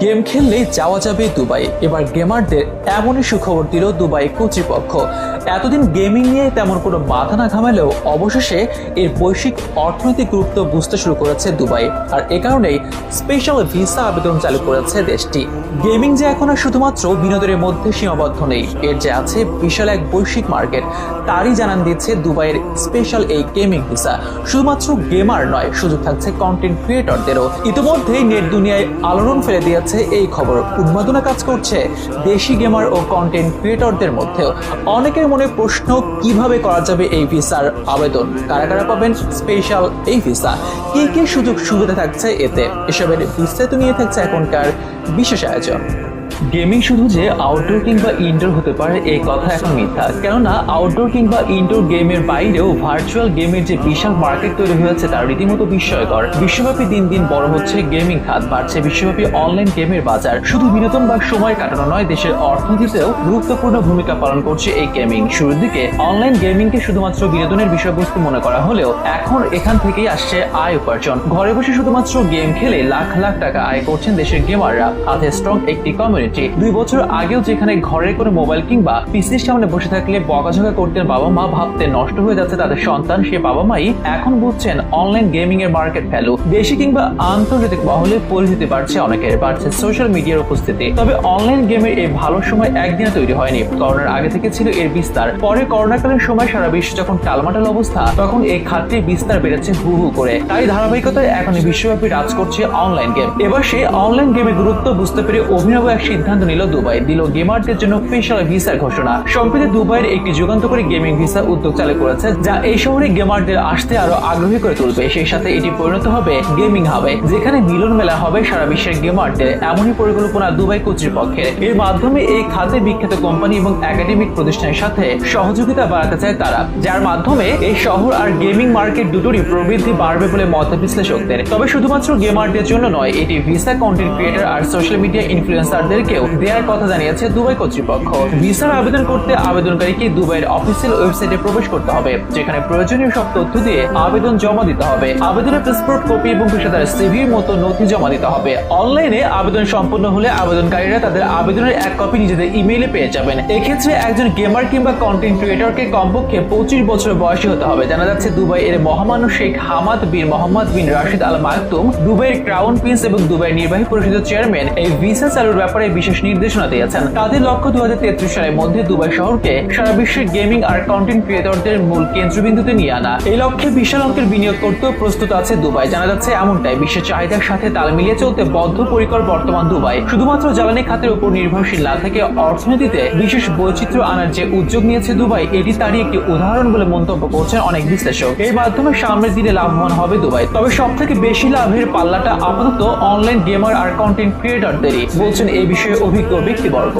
Game খেললেই যাওয়া যাবে Dubai এবার গেমারদের এমনই সুখবর দিল দুবাই কর্তৃপক্ষ। এতদিন গেমিং নিয়ে তেমন কোনো মাথা না ঘামালেও অবশেষে এর বৈশ্বিক অর্থনৈতিক গুরুত্ব বুঝতে শুরু করেছে দুবাই আর এ কারণেই স্পেশাল ভিসা আবেদন চালু করেছে দেশটি। গেমিং যে এখন আর শুধুমাত্র বিনোদনের মধ্যে সীমাবদ্ধ নেই, এর যে আছে বিশাল এক বৈশ্বিক মার্কেট, তারই জানান দিচ্ছে দুবাইয়ের স্পেশাল এই গেমিং ভিসা। শুধুমাত্র গেমার নয়, সুযোগ থাকছে কন্টেন্ট ক্রিয়েটরদেরও ইতিমধ্যেই নেট দুনিয়ায় আলোড়ন ফেলে দিয়েছে এই খবর। উন্মাদনা কাজ করছে দেশি গেমার ও কন্টেন্ট ক্রিয়েটরদের মধ্যেও। অনেকের মনে প্রশ্ন, কীভাবে করা যাবে এই ভিসার আবেদন? কারা কারা পাবেন স্পেশাল এই ভিসা? কি কি সুযোগ সুবিধা থাকছে এতে? এসবের বিস্তারিত নিয়ে থাকছে এখনকার বিশেষ আয়োজন। গেমিং শুধু যে আউটডোর কিংবা ইনডোর হতে পারে এই কথা এখন মিথ্যা। কেননা আউটডোর কিংবা ইনডোর গেমের বাইরেও ভার্চুয়াল গেমের যে বিশাল মার্কেট তৈরি হয়েছে তার রীতিমতো বিস্ময়কর। বিশ্বব্যাপী দিন দিন বড় হচ্ছে গেমিং খাত, বাড়ছে বিশ্বব্যাপী অনলাইন গেমের বাজার। শুধু বিনোদন বা সময় কাটানো নয়, দেশের অর্থনীতিতেও গুরুত্বপূর্ণ ভূমিকা পালন করছে এই গেমিং শুরুর দিকে অনলাইন গেমিংকে শুধুমাত্র বিনোদনের বিষয়বস্তু মনে করা হলেও, এখন এখান থেকেই আসছে আয় উপার্জন। ঘরে বসে শুধুমাত্র গেম খেলে লাখ লাখ টাকা আয় করছেন দেশের গেমাররা হাতে স্ট্রং একটি কমিউনিটি দুই বছর আগেও যেখানে ঘরের কোনো মোবাইল কিংবা পিসির সামনে বসে থাকলে বকাঝকা করতেন বাবা মা ভাবতে নষ্ট হয়ে যাচ্ছে তাদের সন্তান, সে বাবা মাই এখন বুঝছেন অনলাইন গেমিং এর মার্কেট ভ্যালু দেশি কিংবা আন্তর্জাতিক মহলে পরিচিতি বাড়ছে অনেকের, বাড়ছে সোশ্যাল মিডিয়ার উপস্থিতি। তবে অনলাইন গেমের এই ভালো সময় একদিনে তৈরি হয়নি। করোনার আগে থেকে ছিল এর বিস্তার। পরে করোনাকালীন সময় সারা বিশ্ব যখন টালমাটাল অবস্থা, তখন এই খাতটির বিস্তার বেড়েছে হু হু করে। তাই ধারাবাহিকতায় এখন বিশ্বব্যাপী রাজ করছে অনলাইন গেম এবার সেই অনলাইন গেমের গুরুত্ব বুঝতে পেরে অভিনব এক সিদ্ধান্ত নিল দুবাই। দিল গেমারদের জন্য স্পেশাল ভিসার ঘোষণা। সম্প্রতি দুবাইয়ের একটি যুগান্তকারী গেমিং ভিসা উদ্যোগ চালু করেছে, যা এই শহরে গেমারদের আসতে আরও আগ্রহী করে তুলবে। সেই সাথে এটি পরিণত হবে গেমিং হাবে যেখানে মিলন মেলা হবে সারা বিশ্বের গেমারদের। এমনই পরিকল্পনা দুবাই কর্তৃপক্ষের। এর মাধ্যমে এই খাতে বিখ্যাত কোম্পানি এবং একাডেমিক প্রতিষ্ঠানের সাথে সহযোগিতা বাড়াতে চায় তারা, যার মাধ্যমে এই শহর আর গেমিং মার্কেট দুটোরই প্রবৃদ্ধি বাড়বে বলে মত বিশ্লেষকদের তবে শুধুমাত্র গেমারদের জন্য নয়, এটি ভিসা কন্টেন্ট ক্রিয়েটর আর সোশ্যাল মিডিয়া ইনফ্লুয়েন্সারদেরকেও দেওয়ার কথা জানিয়েছে দুবাই কর্তৃপক্ষ। ভিসার আবেদন করতে আবেদনকারীকে দুবাইয়ের অফিসিয়াল ওয়েবসাইটে প্রবেশ করতে হবে, যেখানে প্রয়োজনীয় সব তথ্য দিয়ে আবেদন জমা দিতে হবে। আবেদনের পাসপোর্ট, কপি এবং পেশাদার সিভির মতো নথি জমা দিতে হবে। অনলাইনে আবেদন সম্পন্ন হলে আবেদনকারীরা তাদের আবেদনের এক কপি নিজেদের ইমেইলে পেয়ে যাবেন। এক্ষেত্রে একজন গেমার কিংবা কন্টেন্ট ক্রিয়েটরকে কমপক্ষে পঁচিশ বছর বয়সী হতে হবে। জানা যাচ্ছে দুবাই এর মহামান্য Sheikh Hamad bin Mohammed bin Rashid Al Maktoum দুবাইয়ের ক্রাউন প্রিন্স এবং দুবাইয়ের নির্বাহী পরিষদের চেয়ারম্যান এই ভিসা চালুর ব্যাপারে বিশেষ নির্দেশনা দিয়েছেন। তাদের লক্ষ্য দু সালের মধ্যে দুবাই শহরকে সারা বিশ্বের গেমিং আর কন্টেন্ট ক্রিয়েটরদের মূল কেন্দ্রবিন্দুতে নিয়ে আনা। এই লক্ষ্যে বিশাল অঙ্কের বিনিয়োগ করতেও প্রস্তুত আছে দুবাই। জানা যাচ্ছে এমনটাই, বিশ্বের চাহিদার সাথে তাল মিলিয়ে চলতে বদ্ধপরিকর বর্তমান দুবাই। শুধুমাত্র জ্বালানি খাতের উপর নির্ভরশীল না থেকে অর্থনীতিতে বিশেষ বৈচিত্র্য আনার যে উদ্যোগ নিয়েছে দুবাই, এটি তারই একটি উদাহরণ বলে মন্তব্য করছেন অনেক বিশ্লেষক। এর মাধ্যমে সামনের দিনে লাভবান হবে দুবাই। তবে সব থেকে বেশি লাভের পাল্লাটা আপাতত অনলাইন গেমার আর কন্টেন্ট ক্রিয়েটরদেরই বলছেন এই বিষয়ে অভিজ্ঞ ব্যক্তিবর্গ।